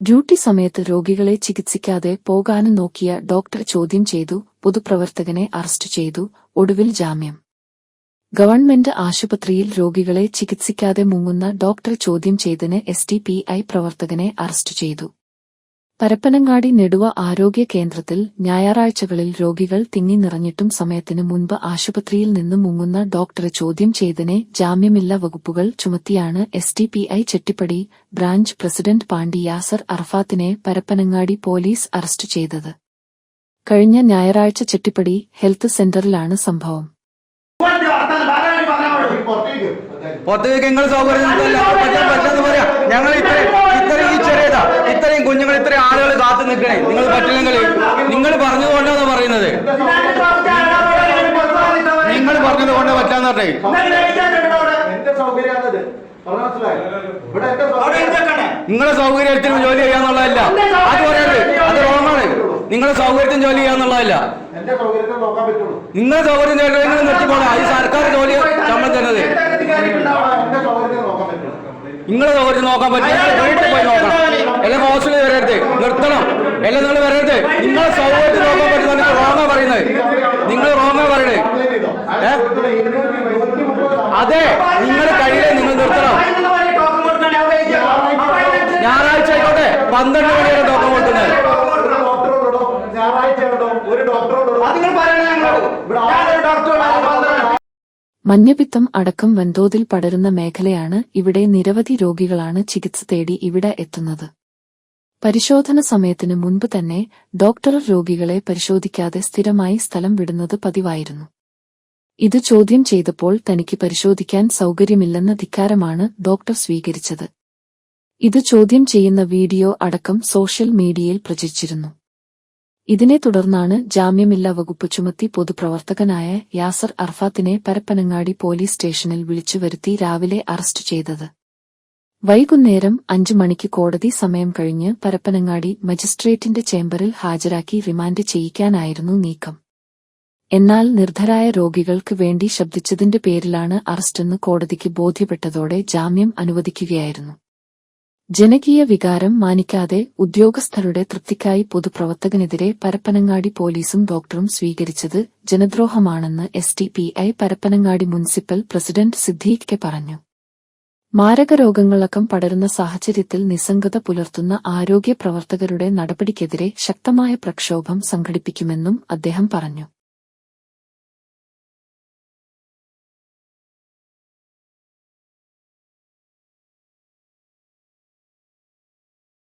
Duty സമയത്ത് രോഗികളെ ചികിത്സിക്കാതെ പോകാനും നോക്കിയ ഡോക്ടർ ചോദ്യം ചെയ്തു പൊതുപ്രവർത്തകനെ അറസ്റ്റ് ചെയ്തു ഒടുവിൽ ജാമ്യം. ഗവൺമെന്റ് ആശുപത്രിയിൽ രോഗികളെ ചികിത്സിക്കാതെ മുങ്ങുന്ന ഡോക്ടർ ചോദ്യം ചെയ്തതിന് എസ് പ്രവർത്തകനെ അറസ്റ്റ് ചെയ്തു. പരപ്പനങ്ങാടി നെടുവ ആരോഗ്യ കേന്ദ്രത്തിൽ ഞായറാഴ്ചകളിൽ രോഗികൾ തിങ്ങി നിറഞ്ഞിട്ടും സമയത്തിന് മുൻപ് ആശുപത്രിയിൽ നിന്ന് മുങ്ങുന്ന ഡോക്ടറെ ചോദ്യം ചെയ്തതിനെ ജാമ്യമില്ല വകുപ്പുകൾ ചുമത്തിയാണ് S D P I Chettipadi branch president Pandi Yasar അർഫാത്തിനെ Parappanangadi police arrest ചെയ്തത്. കഴിഞ്ഞ ഞായറാഴ്ച ചെട്ടിപ്പടി ഹെൽത്ത് സെന്ററിലാണ് സംഭവം. പുറത്തേക്ക്. നിങ്ങൾ സൗകര്യം നിൽക്കണേ നിങ്ങൾ പറഞ്ഞത് കൊണ്ടാണ് പറയുന്നത്. നിങ്ങൾ പറഞ്ഞത് കൊണ്ട് പറ്റാന്ന് പറഞ്ഞേ. നിങ്ങളെ സൗകര്യത്തിന് ജോലി ചെയ്യാന്നുള്ളതല്ല അത് പറയരുത്. അത് റോങ്ങാണ് നിങ്ങളെ സൗകര്യത്തിന് ജോലി ചെയ്യാന്നുള്ളതല്ല നിങ്ങളെ സൗകര്യം നിങ്ങൾ നിർത്തിപ്പോണേ ഈ സർക്കാർ ജോലി ശമ്പളം തരുന്നത്. നിങ്ങളെ സൗകര്യം നോക്കാൻ പറ്റില്ല. വീട്ടിൽ പോയി നോക്കണം എല്ലാം ഹോസ്റ്റലിൽ വരരുത്. നിർത്തണം. എല്ലാം നിങ്ങൾ വരരുത്. നിങ്ങളെ സൗകര്യത്തിന് നോക്കാൻ പറ്റുന്ന നിങ്ങൾ റോങ്ങാ പറയുന്നത്. നിങ്ങൾ റോങ്ങാ പറയണേ അതെ നിങ്ങളുടെ കഴിയിലെ നിങ്ങൾ നിർത്തണം. ഞായറാഴ്ച ആയിക്കോട്ടെ. പന്ത്രണ്ട് മണിയാണ് ടോക്കം ടോക്കൺ കൊടുക്കുന്നത്. നിങ്ങൾ മഞ്ഞപ്പിത്തം അടക്കം വൻതോതിൽ പടരുന്ന മേഖലയാണ് ഇവിടെ നിരവധി രോഗികളാണ് ചികിത്സ തേടി ഇവിടെ എത്തുന്നത്. പരിശോധന സമയത്തിന് മുൻപ് തന്നെ ഡോക്ടർ രോഗികളെ പരിശോധിക്കാതെ സ്ഥിരമായി സ്ഥലം വിടുന്നത് പതിവായിരുന്നു. ഇത് ചോദ്യം ചെയ്തപ്പോൾ തനിക്ക് പരിശോധിക്കാൻ സൗകര്യമില്ലെന്ന ധിക്കാരമാണ് ഡോക്ടർ സ്വീകരിച്ചത്. ഇത് ചോദ്യം ചെയ്യുന്ന വീഡിയോ അടക്കം സോഷ്യൽ മീഡിയയിൽ പ്രചരിച്ചിരുന്നു. ഇതിനെ തുടർന്നാണ് ജാമ്യമില്ലാ വകുപ്പ് ചുമത്തി പൊതുപ്രവർത്തകനായ യാസർ അർഫാത്തിനെ പരപ്പനങ്ങാടി പോലീസ് സ്റ്റേഷനിൽ വിളിച്ചു വരുത്തി രാവിലെ അറസ്റ്റ് ചെയ്തത്. വൈകുന്നേരം അഞ്ചു മണിക്ക് കോടതി സമയം കഴിഞ്ഞ് പരപ്പനങ്ങാടി മജിസ്ട്രേറ്റിന്റെ ചേംബറിൽ ഹാജരാക്കി റിമാൻഡ് ചെയ്യിക്കാനായിരുന്നു നീക്കം. എന്നാൽ നിർധരായ രോഗികൾക്ക് വേണ്ടി ശബ്ദിച്ചതിന്റെ പേരിലാണ് അറസ്റ്റെന്ന് കോടതിക്ക് ബോധ്യപ്പെട്ടതോടെ ജാമ്യം അനുവദിക്കുകയായിരുന്നു. ജനകീയ വികാരം മാനിക്കാതെ ഉദ്യോഗസ്ഥരുടെ തൃപ്തിക്കായി പൊതുപ്രവർത്തകനെതിരെ പരപ്പനങ്ങാടി പോലീസും ഡോക്ടറും സ്വീകരിച്ചത് ജനദ്രോഹമാണെന്ന് S D P I Parappanangadi municipal president Siddique പറഞ്ഞു. മാരകരോഗങ്ങളടക്കം പടരുന്ന സാഹചര്യത്തിൽ നിസ്സംഗത പുലർത്തുന്ന ആരോഗ്യ പ്രവർത്തകരുടെ നടപടിക്കെതിരെ ശക്തമായ പ്രക്ഷോഭം സംഘടിപ്പിക്കുമെന്നും അദ്ദേഹം പറഞ്ഞു.